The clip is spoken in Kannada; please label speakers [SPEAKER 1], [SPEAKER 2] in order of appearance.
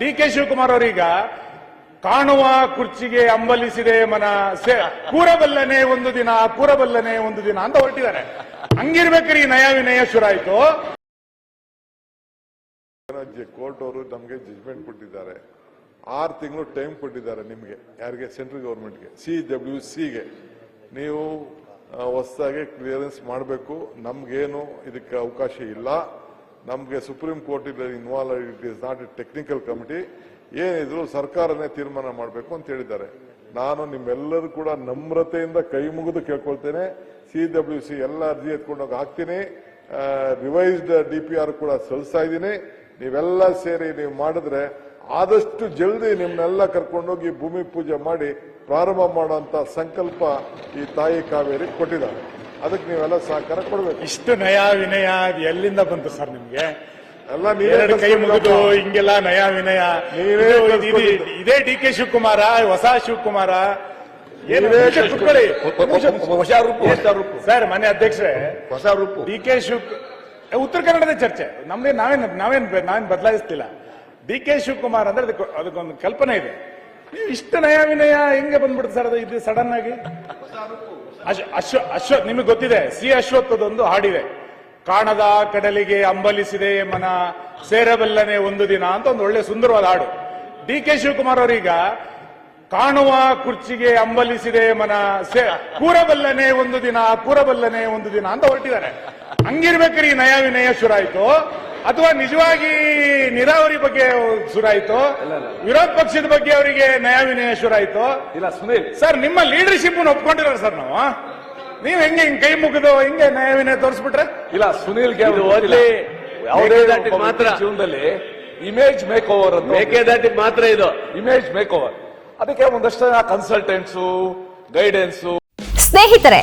[SPEAKER 1] ಡಿ ಕೆ ಶಿವಕುಮಾರ್ ಅವರೀಗ ಕಾಣುವ ಕುರ್ಚಿಗೆ ಅಂಬಲಿಸಿದೆ ಮನ ಕೂರಬಲ್ಲನೆ ಒಂದು ದಿನ ಕೂರಬಲ್ಲನೆ ಒಂದು ದಿನ ಅಂತ ಹೊರಟಿದ್ದಾರೆ. ಹಂಗಿರ್ಬೇಕ್ರಿ, ನಯ ವಿನಯ ಶುರು ಆಯ್ತು
[SPEAKER 2] ಕೋರ್ಟ್ ಅವರು ನಮಗೆ ಜಜ್ಮೆಂಟ್ ಕೊಟ್ಟಿದ್ದಾರೆ. ಆರು ತಿಂಗಳು ಟೈಮ್ ಕೊಟ್ಟಿದ್ದಾರೆ ನಿಮಗೆ, ಯಾರಿಗೆ? ಸೆಂಟ್ರಲ್ ಗೌರ್ಮೆಂಟ್ಗೆ ಸಿ ಡಬ್ಲ್ಯೂ ಸಿಗೆ ನೀವು ಹೊಸದಾಗಿ ಕ್ಲಿಯರೆನ್ಸ್ ಮಾಡಬೇಕು. ನಮ್ಗೇನು ಇದಕ್ಕೆ ಅವಕಾಶ ಇಲ್ಲ. ನಮಗೆ supreme court involve it is not a technical committee ಏನಿದ್ರು ಸರ್ಕಾರನೇ ತೀರ್ಮಾನ ಮಾಡಬೇಕು ಅಂತ ಹೇಳಿದ್ದಾರೆ. ನಾನು ನಿಮ್ಮೆಲ್ಲರೂ ಕೂಡ ನಮ್ರತೆಯಿಂದ ಕೈ ಮುಗಿದು ಕೇಳ್ಕೊಳ್ತೇನೆ. ಸಿ ಡಬ್ಲ್ಯೂ ಸಿ ಎಲ್ಲ ಅರ್ಜಿ ಎತ್ಕೊಂಡೋಗಿ ಹಾಕ್ತೀನಿ. ರಿವೈಸ್ಡ್ ಡಿ ಪಿ ಆರ್ ಕೂಡ ಸಲ್ಲಿಸ್ತಾ ಇದ್ದೀನಿ. ನೀವೆಲ್ಲ ಸೇರಿ ನೀವು ಮಾಡಿದ್ರೆ ಆದಷ್ಟು ಜಲ್ದಿ ನಿಮ್ಮನ್ನೆಲ್ಲ ಕರ್ಕೊಂಡೋಗಿ ಭೂಮಿ ಪೂಜೆ ಮಾಡಿ ಪ್ರಾರಂಭ ಮಾಡುವಂತ ಸಂಕಲ್ಪ ಈ ತಾಯಿ ಕಾವೇರಿ ಕೊಟ್ಟಿದ್ದಾರೆ. ಅದಕ್ಕೆ ನೀವೆಲ್ಲ ಸಹಕಾರ ಕೊಡಬೇಕು.
[SPEAKER 1] ಇಷ್ಟು ನಯ ವಿನಯ ಅದು ಎಲ್ಲಿಂದ ಬಂತು ಸರ್ ನಿಮ್ಗೆ?
[SPEAKER 2] ಎಲ್ಲ ನೀವೇ
[SPEAKER 1] ಎರಡು ಕೈ ಮುಗಿದು. ಹಿಂಗೆಲ್ಲ ನಯ ವಿನಯ.
[SPEAKER 2] ನೀವೇ
[SPEAKER 1] ಇದು- ಇದು-
[SPEAKER 2] ಕಲ್ಸ್ಕೊಟ್ಟಿದ್ದು.
[SPEAKER 1] ಇದೇ ಡಿ ಕೆ ಶಿವಕುಮಾರ ಹೊಸ ಶಿವಕುಮಾರ. ಏನು
[SPEAKER 2] ನೀವೇ
[SPEAKER 1] ನಿಮಿಷ ಕುತ್ಕೊಳ್ಳಿ.
[SPEAKER 3] ಹೊಸ ರೂಪು ಹೊಸ ರೂಪು.
[SPEAKER 1] ಸರ್ ಮನೆ ಅಧ್ಯಕ್ಷರೇ
[SPEAKER 3] ಹೊಸ ರೂಪು.
[SPEAKER 1] ಡಿ ಕೆ ಶಿವ್ ಉತ್ತರ ಕನ್ನಡದ ಚರ್ಚೆ. ನಮ್ದೇ ನಾವೇನ್ ನಾವೇನ್ ನಾವೇನ್ ಬದಲಾಯಿಸ್ತಿಲ್ಲ. ಡಿ ಕೆ ಶಿವಕುಮಾರ್ ಅಂದ್ರೆ ಅದಕ್ಕೆ ಅದಕ್ಕೊಂದು ಕಲ್ಪನೆ ಇದೆ. ನೀವು ಇಷ್ಟು ನಯ ವಿನಯ ಹೆಂಗೆ ಬಂದ್ಬಿಡ್ತು ಸರ್ ಅದು ಇದು ಸಡನ್ ಆಗಿ? ಅಶ್ವ ಅಶ್ವ ನಿಮಗೆ ಗೊತ್ತಿದೆ, ಸಿ ಅಶ್ವತ್ಥದೊಂದು ಹಾಡಿದೆ. ಕಾಣದ ಕಡಲಿಗೆ ಅಂಬಲಿಸಿದೆ ಮನ, ಸೇರಬಲ್ಲನೆ ಒಂದು ದಿನ ಅಂತ ಒಂದು ಒಳ್ಳೆ ಸುಂದರವಾದ ಹಾಡು. ಡಿ ಕೆ ಶಿವಕುಮಾರ್ ಅವರೀಗ, ಕಾಣುವ ಕುರ್ಚಿಗೆ ಅಂಬಲಿಸಿದೆ ಮನ, ಸೇ, ಕೂರಬಲ್ಲನೆ ಒಂದು ದಿನ, ಕೂರಬಲ್ಲನೆ ಒಂದು ದಿನ ಅಂತ ಹೊರಟಿದ್ದಾರೆ. ಹಂಗಿರ್ಬೇಕ್ರಿ ನಯ ವಿನಯ ಶುರು ಆಯ್ತು ಅಥವಾ ನಿಜವಾಗಿ ನೀರಾವರಿ ಬಗ್ಗೆ ಶುರು ಆಯ್ತು ವಿರೋಧ ಪಕ್ಷದ ಬಗ್ಗೆ ಅವರಿಗೆ ನ್ಯಾಯವಿನಯ ವಿನಯ ಶುರು ಆಯ್ತು
[SPEAKER 3] ಇಲ್ಲ ಸುನೀಲ್.
[SPEAKER 1] ಸರ್ ನಿಮ್ಮ ಲೀಡರ್ಶಿಪ್ ಒಪ್ಕೊಂಡಿರೋ ಸರ್ ನಾವು. ನೀವ್ ಹೆಂಗೆ ಹಿಂಗ್ ಕೈ ಮುಗಿದು ಹಿಂಗೆ ನ್ಯಾಯವಿನಯ ವಿನಯ ತೋರಿಸ್ಬಿಟ್ರೆ?
[SPEAKER 3] ಇಲ್ಲ ಸುನೀಲ್ಗೆ
[SPEAKER 4] ಮಾತ್ರ.
[SPEAKER 3] ಜೀವನದಲ್ಲಿ ಇಮೇಜ್ ಮೇಕ್ ಓವರ್ ಅಂತ
[SPEAKER 4] ಮೇಕೆದಾಟಿಗೆ ಮಾತ್ರ ಇದು.
[SPEAKER 3] ಇಮೇಜ್ ಮೇಕ್ ಓವರ್ ಅದಕ್ಕೆ ಒಂದಷ್ಟು ಜನ ಕನ್ಸಲ್ಟೆಂಟ್ಸು ಗೈಡೆನ್ಸು
[SPEAKER 5] ಸ್ನೇಹಿತರೆ